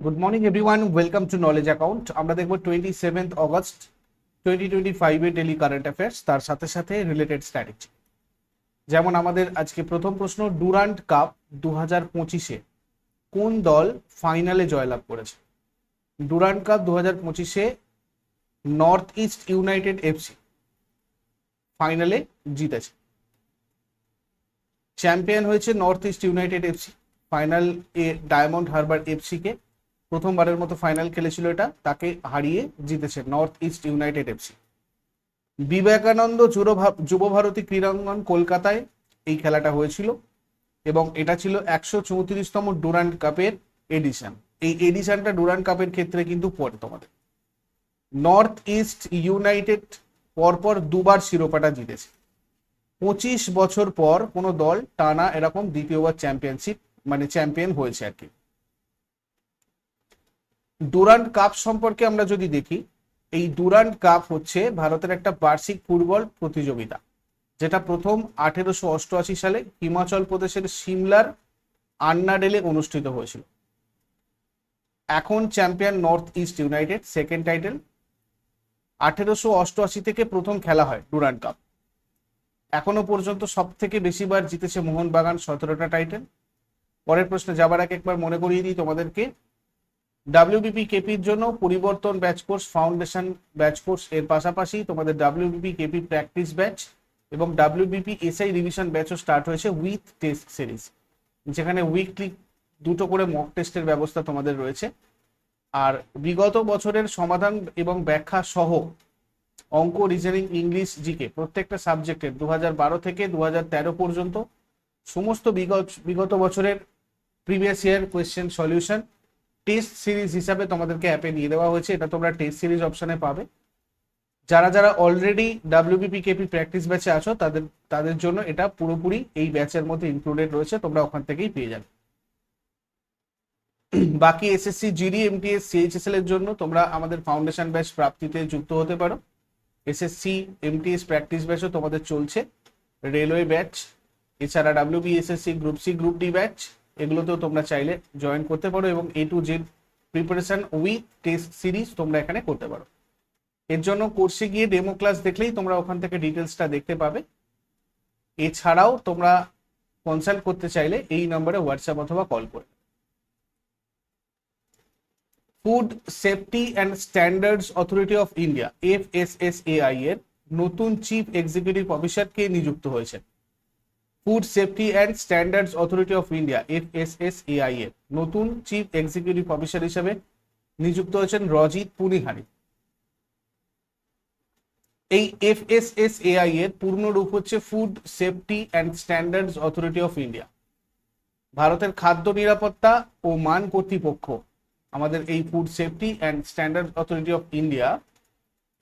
Good morning everyone welcome to knowledge account আমরা দেখব twenty seventh August twenty twenty ফাইভে daily current affairs তার সাথে সাথে রিলেটেড স্ট্র্যাটেজি যেমন আমাদের আজকে প্রথম প্রশ্ন ডুরান্ট কাপ দু হাজার পঁচিশে কোন দল ফাইনালে জয়লাভ করেছে? ডুরান্ট কাপ দু হাজার পঁচিশে নর্থ ইস্ট ইউনাইটেড এফসি ফাইনালে জিতেছে। চ্যাম্পিয়ন হয়েছে North East United FC final a diamond Harbour এফসিকে প্রথমবারের মতো ফাইনাল খেলেছিল এটা, তাকে হারিয়ে জিতেছে North East United FC Vivekananda Yuba Bharati Krirangan কলকাতায় এই খেলাটা হয়েছিল এবং এটা ছিল একশো চৌত্রিশতম ডুরান্ট কাপের এডিশন এই এডিশনটা ডুরান্ট কাপের ক্ষেত্রে কিন্তু পড়ে তোমাদের। নর্থ ইস্ট ইউনাইটেড পরপর দুবার শিরোপাটা জিতেছে। পঁচিশ বছর পর কোনো দল টানা এরকম দ্বিতীয়বার চ্যাম্পিয়নশিপ মানে চ্যাম্পিয়ন হয়েছে আর কি। ডুরান্ট কাপ সম্পর্কে আমরা যদি দেখি, এই ডুরান্ট কাপ হচ্ছে ভারতের একটা বার্ষিক ফুটবল প্রতিযোগিতা, যেটা প্রথম আঠেরোশো অষ্টআশি সালে হিমাচল প্রদেশের সিমলার আন্নাডেলে অনুষ্ঠিত হয়েছিল। এখন champion North East United, second title. আঠেরোশো অষ্টআশি থেকে প্রথম খেলা হয় ডুরান্ট কাপ এখনও পর্যন্ত সব থেকে বেশিবার জিতেছে মোহনবাগান সতেরোটা টাইটেল। পরের প্রশ্নে যাবার আগে একবার মনে করিয়ে দিই তোমাদেরকে ডাব্লিউবিপি কেপির জন্য পরিবর্তন batch course foundation batch course এর পাশাপাশি তোমাদের ডাব্লিউবিপি কেপি প্র্যাকটিস ব্যাচ এবং ডাব্লিউবিপি এসআই রিভিশন ব্যাচও স্টার্ট হয়েছে উইথ টেস্ট সিরিজ যেখানে উইকলি দুটো করে মক টেস্টের ব্যবস্থা তোমাদের রয়েছে। আর বিগত বছরের সমাধান এবং ব্যাখ্যা সহ অঙ্ক রিজনিং ইংলিশ জিকে প্রত্যেকটা সাবজেক্টের দু বারো থেকে দু তেরো পর্যন্ত সমস্ত বিগত বিগত বছরের previous year question solution test series হিসাবে তোমাদেরকে অ্যাপে নিয়ে দেওয়া হয়েছে, এটা তোমরা টেস্ট সিরিজ অপশনে পাবে। যারা যারা অলরেডি ডাব্লিউবিপি কেপি প্র্যাকটিস ব্যাচে আছো, তাদের তাদের জন্য এটা পুরোপুরি এই ব্যাচের মধ্যে ইনক্লুডেড রয়েছে, তোমরা ওখান থেকেই পেয়ে যাবে। বাকি এসএসসি জিডি এমটিএস সিএইচএসএল এর জন্য তোমরা আমাদের ফাউন্ডেশন ব্যাচ প্রাপ্তিতে যুক্ত হতে পারো। এসএসসি এমটিএস প্র্যাকটিস ব্যাচও তোমাদের চলছে। রেলওয়ে ব্যাচ এছাড়া WB SSC group C group D batch এগুলোতেও তোমরা চাইলে জয়েন করতে পারো এবং A to Z preparation with test series তোমরা এখানে করতে পারো। এর জন্য কোর্সে গিয়ে ডেমো ক্লাস দেখলেই তোমরা ওখান থেকে ডিটেলসটা দেখতে পাবে। এছাড়াও তোমরা কনসাল্ট করতে চাইলে এই নম্বরে হোয়াটসঅ্যাপ অথবা কল করে food safety and standards authority of India FSSAI এর নতুন চিফ এক্সিকিউটিভ অফিসার কে নিযুক্ত হয়েছে food safety and standards authority of India FSSAI এর নতুন চিফ এক্সিকিউটিভ অফিসার হিসেবে নিযুক্ত হয়েছেন রজিত পুনিহারি। এই এফএসএসএআই এর পূর্ণ রূপ হচ্ছে food safety and standards authority of India ভারতের খাদ্য নিরাপত্তা ও মান কর্তৃপক্ষ, আমাদের এই food safety and standard authority of India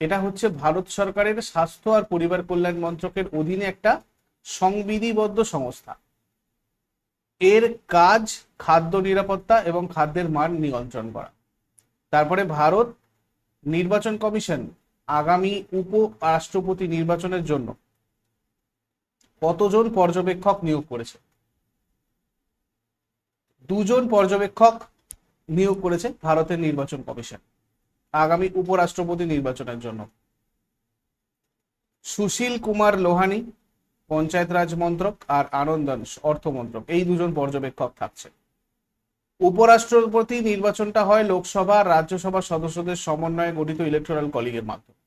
এটা হচ্ছে ভারত সরকারের স্বাস্থ্য আর পরিবার কল্যাণ মন্ত্রকের অধীনে একটা সংবিধিবদ্ধ সংস্থা। এর কাজ খাদ্য নিরাপত্তা এবং খাদ্যের মান নিয়ন্ত্রণ করা। তারপরে ভারত নির্বাচন কমিশন আগামী উপ রাষ্ট্রপতি নির্বাচনের জন্য কতজন পর্যবেক্ষক নিয়োগ করেছে? দুজন পর্যবেক্ষক নিয়োগ করেছে ভারতের নির্বাচন কমিশন আগামী উপরাষ্ট্রপতি নির্বাচনের জন্য। সুশীল কুমার লোহানি পঞ্চায়েত রাজ মন্ত্রক আর আনন্দন অর্থ মন্ত্রক, এই দুজন পর্যবেক্ষক থাকছে। উপরাষ্ট্রপতি নির্বাচনটা হয় লোকসভা আর রাজ্যসভা সদস্যদের সমন্বয়ে গঠিত ইলেকট্রাল কলিগের মাধ্যমে।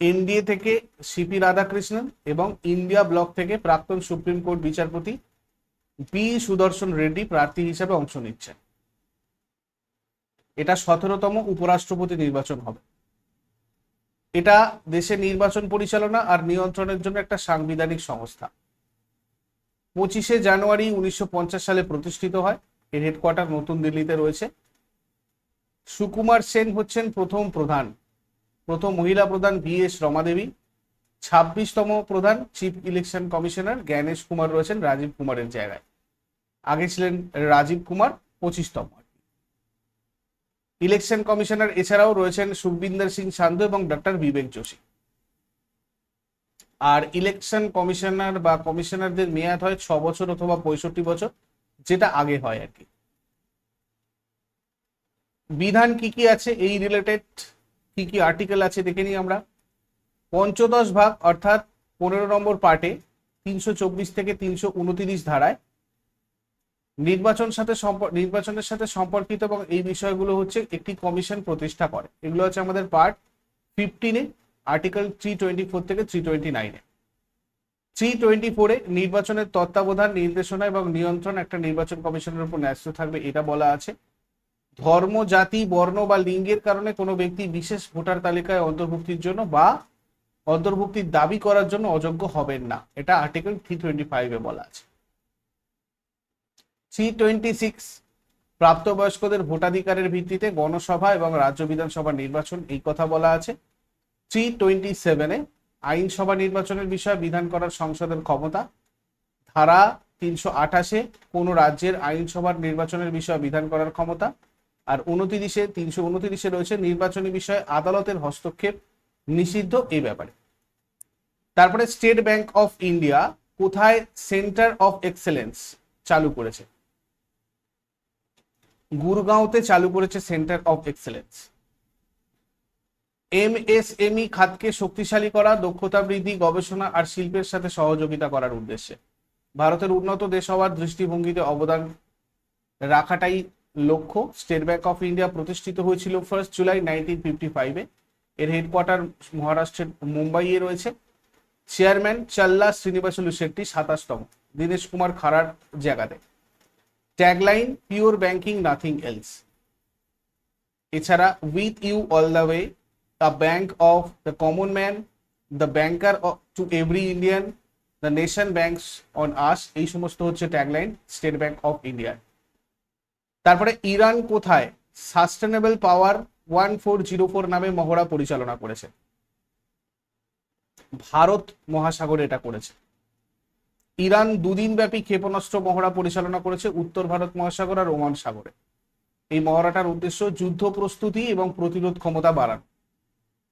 এনডিএ থেকে সিপি রাধাকৃষ্ণন এবং ইন্ডিয়া ব্লক থেকে প্রাক্তন সুপ্রিম কোর্ট বিচারপতি বি সুদর্শন রেড্ডি প্রার্থী হিসেবে অংশ নিচ্ছেন। এটা সতেরোতম উপরাষ্ট্রপতি নির্বাচন হবে। এটা দেশের নির্বাচন পরিচালনা আর নিয়ন্ত্রণের জন্য একটা সাংবিধানিক সংস্থা। পঁচিশে জানুয়ারি উনিশশো পঞ্চাশ সালে প্রতিষ্ঠিত হয়। এর হেডকোয়ার্টার নতুন দিল্লিতে রয়েছে। সুকুমার সেন হচ্ছেন প্রথম প্রধান। প্রথম মহিলা প্রধান বি এস রমাদেবী। ছাব্বিশতম প্রধান chief election commissioner Gyanesh Kumar রয়েছেন রাজীব কুমারের জায়গায়। আগে ছিলেন রাজীব কুমার, পঁচিশতম। ইলেকশন কমিশনার এছাড়াও রয়েছেন সুখবিন্দর সিং সান্ধু এবং ডক্টর বিবেক যোশী। আর ইলেকশন কমিশনার বা কমিশনারদের মেয়াদ হয় ছ বছর অথবা পঁয়ষট্টি বছর, যেটা আগে হয় আর কি। বিধান কি কি আছে এই রিলেটেড কি কি আর্টিকেল আছে দেখে নিই আমরা। পঞ্চদশ ভাগ অর্থাৎ পনেরো নম্বর পার্টে তিনশো চব্বিশ থেকে তিনশো উনতিরিশ ধারায় নির্বাচন সাথে নির্বাচনের সাথে সম্পর্কিত এবং এই বিষয়গুলো হচ্ছে একটি কমিশন প্রতিষ্ঠা করে। এগুলো হচ্ছে আমাদের পার্ট ফিফটিনে আর্টিকেল থ্রি টোয়েন্টি ফোর থেকে থ্রি টোয়েন্টি নাইনে থ্রি টোয়েন্টি ফোরে নির্বাচনের তত্ত্বাবধান, নির্দেশনা এবং নিয়ন্ত্রণ একটা নির্বাচন কমিশনের উপর ন্যস্ত থাকবে, এটা বলা আছে। ধর্ম, জাতি, বর্ণ বা লিঙ্গের কারণে কোনো ব্যক্তি বিশেষ ভোটার তালিকায় অন্তর্ভুক্তির জন্য বা অন্তর্ভুক্তির দাবি করার জন্য অযোগ্য হবেন না। এটা আর্টিকেল থ্রি টোয়েন্টি ফাইভে বলা আছে। থ্রি টোয়েন্টি সিক্স প্রাপ্তবয়স্কদের ভোটাধিকারের ভিত্তিতে গণসভা এবং রাজ্য বিধানসভা নির্বাচন, এই কথা বলা আছে। থ্রি টোয়েন্টি সেভেনে আইনসভা নির্বাচনের বিষয়ে বিধান করার সংসদের ক্ষমতা। ধারা তিনশো আঠাশে কোনো রাজ্যের আইনসভার নির্বাচনের বিষয়ে বিধান করার ক্ষমতা। আর উনতিরিশে, তিনশো উনতিরিশে রয়েছে নির্বাচনী বিষয়ে আদালতের হস্তক্ষেপ নিষিদ্ধ এই ব্যাপারে। তারপরে স্টেট ব্যাংক অফ ইন্ডিয়া কোথায় সেন্টার অফ এক্সেলেন্স চালু করেছে? গুরগাঁওতে চালু করেছে centre of excellence. M S MSME খাতকে শক্তিশালী করা, দক্ষতা বৃদ্ধি, গবেষণা আর শিল্পের সাথে সহযোগিতা করার উদ্দেশ্যে। ভারতের উন্নত দেশ হওয়ার দৃষ্টিভঙ্গিতে অবদান রাখাটাই লক্ষ্য। স্টেট ব্যাংক অফ ইন্ডিয়া প্রতিষ্ঠিত হয়েছিল ফার্স্ট জুলাই নাইনটিন ফিফটি ফাইভে এর হেডকোয়ার্টার মহারাষ্ট্রের মুম্বাইয়ে রয়েছে। চেয়ারম্যান চাল্লা শ্রীনিবাসুলু শেট্টি সাতাশতম। দীনেশ কুমার খারার জায়গাতে। Tagline pure banking nothing else এছাড়া with you all the way the bank of the common man the banker to every Indian the nation banks on us এই সমস্ত হচ্ছে ট্যাগলাইন স্টেট ব্যাংক অফ ইন্ডিয়ার তারপরে, Iran কোথায়? Sustainable power one four zero four নামে মহড়া পরিচালনা করেছে। ভারত মহাসাগরে এটা করেছে। ইরান দুদিন ব্যাপী ক্ষেপণাস্ত্র মহড়া পরিচালনা করেছে উত্তর ভারত মহাসাগর আর ওমান সাগরে। এই মহড়াটার উদ্দেশ্য যুদ্ধ প্রস্তুতি এবং প্রতিরোধ ক্ষমতা বাড়ানো।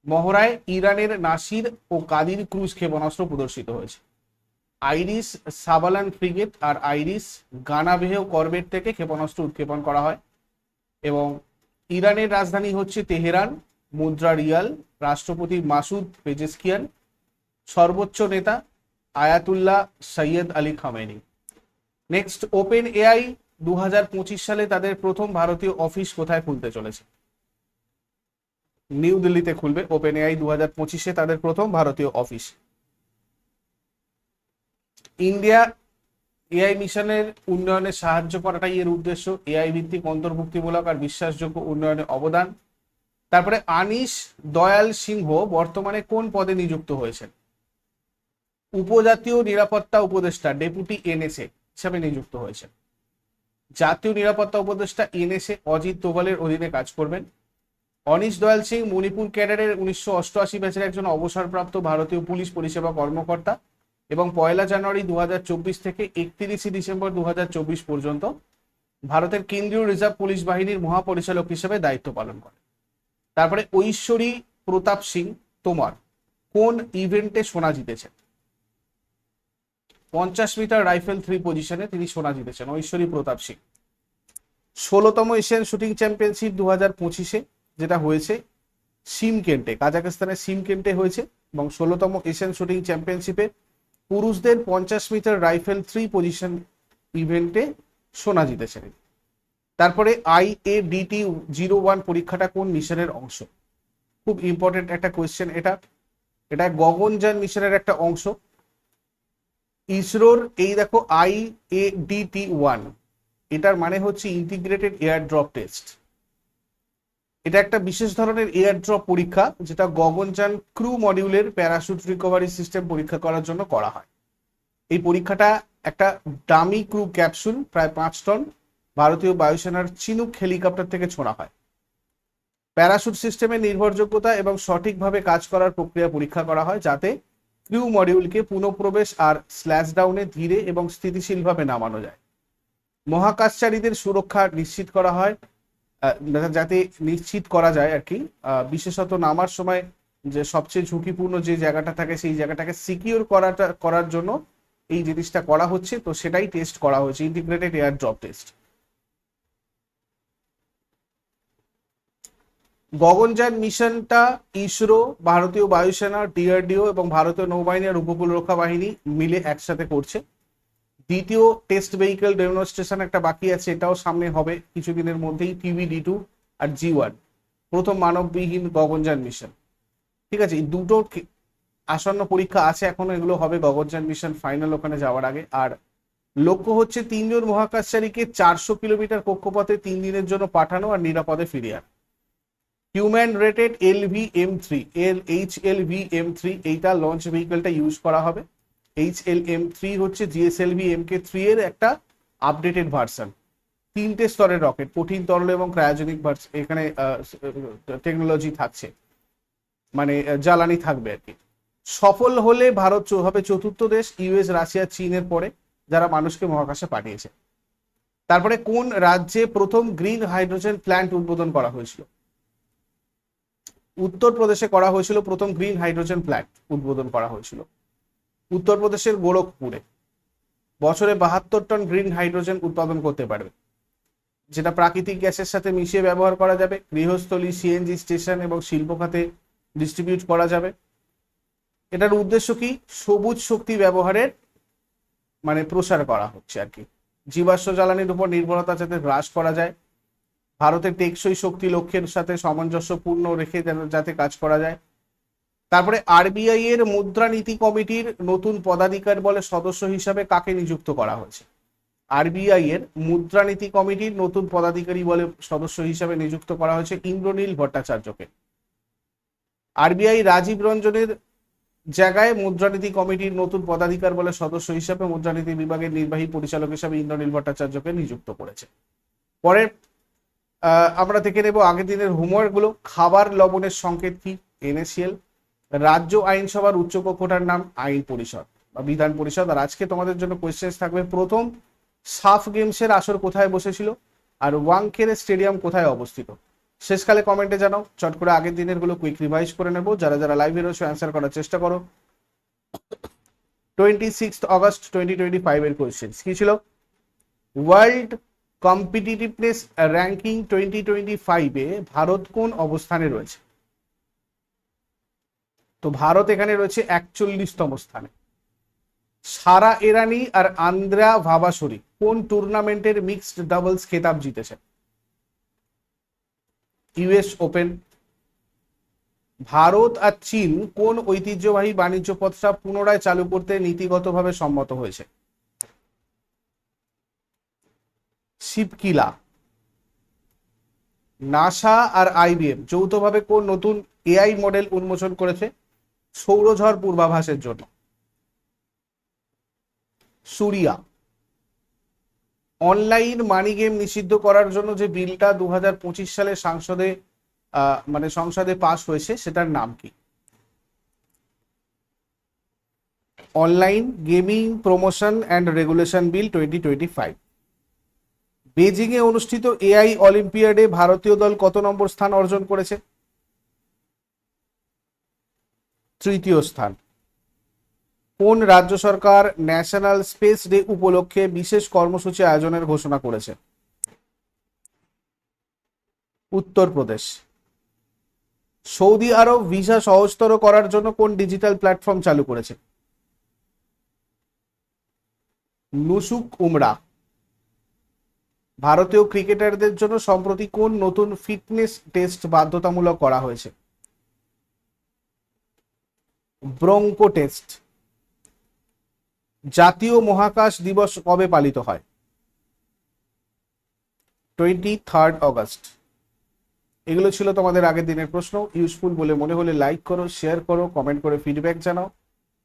মহড়ায় ইরানের নাসির ও কাদির ক্রুজ ক্ষেপণাস্ত্র প্রদর্শিত হয়েছে। আইরিস সাবালান ফ্রিগেট আর আইরিস গানাবেহ করবেট থেকে ক্ষেপণাস্ত্র উৎক্ষেপণ করা হয় এবং ইরানের রাজধানী হচ্ছে তেহরান, মুদ্রা রিয়াল, রাষ্ট্রপতি মাসুদ পেজেস্কিয়ান, সর্বোচ্চ নেতা Ayatollah Sayyid Ali Khamenei. Next Open AI দু হাজার পঁচিশ সালে তাদের প্রথম ভারতীয় অফিস কোথায় খুলতে চলেছে? নিউ দিল্লিতে খুলবে ওপেন এআই দু হাজার পঁচিশে তাদের প্রথম ভারতীয় অফিস। ইন্ডিয়া এআই মিশনের উন্নয়নে সাহায্য করাটাই এর উদ্দেশ্য। এআই ভিত্তিক অন্তর্ভুক্তিমূলক আর বিশ্বাসযোগ্য উন্নয়নে অবদান। তারপরে আনিস দয়াল সিংহ বর্তমানে কোন পদে নিযুক্ত হয়েছেন? উপজাতীয় নিরাপত্তা উপদেষ্টা, ডেপুটি এনএসএ, হিসাবে নিযুক্ত হয়েছেন। জাতীয় নিরাপত্তা উপদেষ্টা এনএসএ অজিত দোভালের অধীনে কাজ করবেন। অনিশ দয়াল সিং, মণিপুর ক্যাডারের উনিশশো অষ্টআশি ব্যাচের একজন অবসরপ্রাপ্ত ভারতীয় পুলিশ পরিষেবা কর্মকর্তা এবং পয়লা জানুয়ারি দু হাজার চব্বিশ থেকে একত্রিশে ডিসেম্বর দু হাজার চব্বিশ পর্যন্ত ভারতের কেন্দ্রীয় রিজার্ভ পুলিশ বাহিনীর মহাপরিচালক হিসেবে দায়িত্ব পালন করে তারপরে ঐশ্বরী প্রতাপ সিং, তোমার, কোন ইভেন্টে সোনা জিতেছেন? পঞ্চাশ মিটার রাইফেল থ্রি পজিশনে তিনি সোনা জিতেছেন, ঐশ্বরী প্রতাপ সিং। ষোলোতম এশিয়ান শুটিং চ্যাম্পিয়নশিপ দু হাজার পঁচিশে যেটা হয়েছে, সিমকেন্টে কাজাকিস্তানের সিমকেন্টে হয়েছে এবং ষোলোতম এশিয়ান শুটিং চ্যাম্পিয়নশিপে পুরুষদের পঞ্চাশ মিটার রাইফেল থ্রি পজিশন ইভেন্টে সোনা জিতেছেন। তারপরে I A DT zero one পরীক্ষাটা কোন মিশনের অংশ? খুব ইম্পর্টেন্ট একটা কোয়েশ্চেন এটা। এটা গগনযান মিশনের একটা অংশ। ইসরোর এই দেখো আই এ ডিটি ওয়ান এটার মানে হচ্ছে ইন্টিগ্রেটেড এয়ার ড্রপ টেস্ট এটা একটা বিশেষ ধরনের এয়ার ড্রপ পরীক্ষা, যেটা গগনযান ক্রু মডিউলের প্যারাশুট রিকভারি সিস্টেম পরীক্ষা করার জন্য করা হয়। এই পরীক্ষাটা একটা ডামি ক্রু ক্যাপসুল প্রায় পাঁচ টন, ভারতীয় বায়ুসেনার চিনুক হেলিকপ্টার থেকে ছোঁড়া হয়। প্যারাশুট সিস্টেমের নির্ভরযোগ্যতা এবং সঠিকভাবে কাজ করার প্রক্রিয়া পরীক্ষা করা হয়, যাতে ক্রিউ মডিউলকে পুনঃপ্রবেশ আর স্ল্যাশ ডাউনে ধীরে এবং স্থিতিশীলভাবে নামানো যায়। মহাকাশচারীদের সুরক্ষা নিশ্চিত করা হয় যাতে নিশ্চিত করা যায় আর কি। বিশেষত নামার সময় যে সবচেয়ে ঝুঁকিপূর্ণ যে জায়গাটা থাকে, সেই জায়গাটাকে সিকিউর করাটা করার জন্য এই জিনিসটা করা হচ্ছে। তো সেটাই টেস্ট করা হয়েছে integrated air drop test Gaganyaan মিশনটা ইসরো, ভারতীয় বায়ুসেনা ডিআরডিও এবং ভারতীয় নৌবাহিনী আর উপকূল রক্ষা বাহিনী মিলে একসাথে করছে। দ্বিতীয় টেস্ট ভেহিকেল ডেমনস্ট্রেশন একটা বাকি আছে, এটাও সামনে হবে কিছুদিনের মধ্যেই টিভি ডি টু আর জি ওয়ান। প্রথম মানববিহীন গগনযান মিশন। ঠিক আছে, এই দুটো আসন্ন পরীক্ষা আছে এখনও, এগুলো হবে গগনযান মিশন ফাইনাল ওখানে যাওয়ার আগে। আর লক্ষ্য হচ্ছে তিনজন মহাকাশচারীকে চারশো কিলোমিটার কক্ষপথে তিন দিনের জন্য পাঠানো আর নিরাপদে ফিরিয়ে আনা। Human rated L V M three L H L V M three এইটা লঞ্চ ভেহিকেলটা ইউজ করা হবে। এইচ এল এম থ্রি হচ্ছে GSL V M K three এর একটা আপডেটেড ভার্সন তিনটে স্তরের রকেট কঠিন তরল এবং ক্রায়োজেনিক এখানে টেকনোলজি থাকছে। মানে জ্বালানি থাকবে আর কি। সফল হলে ভারত হবে চতুর্থ দেশ ইউএস রাশিয়া চীনের পরে, যারা মানুষকে মহাকাশে পাঠিয়েছে। তারপরে কোন রাজ্যে প্রথম গ্রিন হাইড্রোজেন প্ল্যান্ট উদ্বোধন করা হয়েছিল? উত্তরপ্রদেশে করা হয়েছিল প্রথম গ্রিন হাইড্রোজেন প্ল্যান্ট উদ্বোধন করা হয়েছিল। উত্তরপ্রদেশের গোরখপুরে বছরে বাহাত্তর টন গ্রিন হাইড্রোজেন উৎপাদন করতে পারবে, যেটা প্রাকৃতিক গ্যাসের সাথে মিশিয়ে ব্যবহার করা যাবে। গৃহস্থলী সিএনজি স্টেশন এবং শিল্প খাতে ডিস্ট্রিবিউট করা যাবে। এটার উদ্দেশ্য কি? সবুজ শক্তি ব্যবহারের মানে প্রসার করা হচ্ছে আর কি। জীবাশ্ম জ্বালানির উপর নির্ভরতা যাতে হ্রাস করা যায় ভারতের টেকসই শক্তি লক্ষ্যের সাথে সামঞ্জস্যপূর্ণ রেখে যেন- যাতে কাজ করা যায়। তারপরে আরবিআই এর মুদ্রানীতি কমিটির নতুন পদাধিকার বলে সদস্য হিসাবে কাকে নিযুক্ত করা হয়েছে? আরবিআই এর মুদ্রানীতি কমিটির নতুন পদাধিকারী বলে সদস্য হিসাবে নিযুক্ত করা হয়েছে ইন্দ্রনীল ভট্টাচার্যকে। আরবিআই রাজীব রঞ্জনের জায়গায় মুদ্রানীতি কমিটির নতুন পদাধিকার বলে সদস্য হিসাবে মুদ্রানীতি বিভাগের নির্বাহী পরিচালক হিসাবে ইন্দ্রনীল ভট্টাচার্যকে নিযুক্ত করেছে। পরে আহ, আমরা দেখে নেব আগের দিনের হোমওয়ার্কগুলো খাবার লবণের সংকেত কি? এনএসিএল। রাজ্য আইনসভার উচ্চকক্ষটার নাম আইন পরিষদ বা বিধান পরিষদ। আর আজকে তোমাদের জন্য কোয়েশ্চেন থাকবে। প্রথম, সাফ গেমসের আসর কোথায় বসেছিল? আর ওয়াংখেড়ে স্টেডিয়াম কোথায় অবস্থিত? শেষকালে কমেন্টে জানাও। চট করে আগের দিনেরগুলো কুইক রিভাইজ করে নেব। যারা যারা লাইভে রয়েছে অ্যান্সার করার চেষ্টা করো। Twenty six August twenty twenty five এর কোয়েশ্চেন কি ছিল? World competitiveness ranking twenty twenty ফাইভে ভারত কোন অবস্থানে রয়েছে? তো ভারত এখানে রয়েছে একচল্লিশতম স্থানে। সারা এরানি আর আন্দ্রা ভাবাসরি কোন টুর্নামেন্টের মিক্সড ডাবলস খেতাব জিতেছে? US open. ভারত আর চীন কোন ঐতিহ্যবাহী বাণিজ্য পথটা পুনরায় চালু করতে নীতিগতভাবে সম্মত হয়েছে? শিবকিলা। নাসা আর আইবিএম যৌথভাবে কোন নতুন এআই মডেল উন্মোচন করেছে? সৌরঝড় পূর্বাভাসের জন্য। সুরিয়া। অনলাইন মানি গেম নিষিদ্ধ করার জন্য যে বিলটা দু হাজার পঁচিশ সালে সংসদে মানে সংসদে পাশ হয়েছে, সেটার নাম কি? Online gaming promotion and regulation bill twenty twenty five. Beijing এ অনুষ্ঠিত এআই অলিম্পিয়াডে ভারতীয় দল কত নম্বর স্থান অর্জন করেছে? তৃতীয় স্থান। কোন রাজ্য সরকার ন্যাশনাল স্পেস ডে উপলক্ষে বিশেষ কর্মসূচি আয়োজনের ঘোষণা করেছে? উত্তরপ্রদেশ। সৌদি আরব ভিসা সহজতর করার জন্য কোন ডিজিটাল প্ল্যাটফর্ম চালু করেছে? নুসুক উমরা। ভারতীয় ক্রিকেটারদের জন্য সম্প্রতি কোন নতুন ফিটনেস টেস্ট বাধ্যতামূলক করা হয়েছে? Bronco test. জাতীয় মহাকাশ দিবস কবে পালিত হয়? টোয়েন্টি থার্ড অগস্ট এগুলো ছিল তোমাদের আগের দিনের প্রশ্ন। ইউজফুল বলে মনে হলে লাইক করো শেয়ার করো কমেন্ট করে ফিডব্যাক জানাও।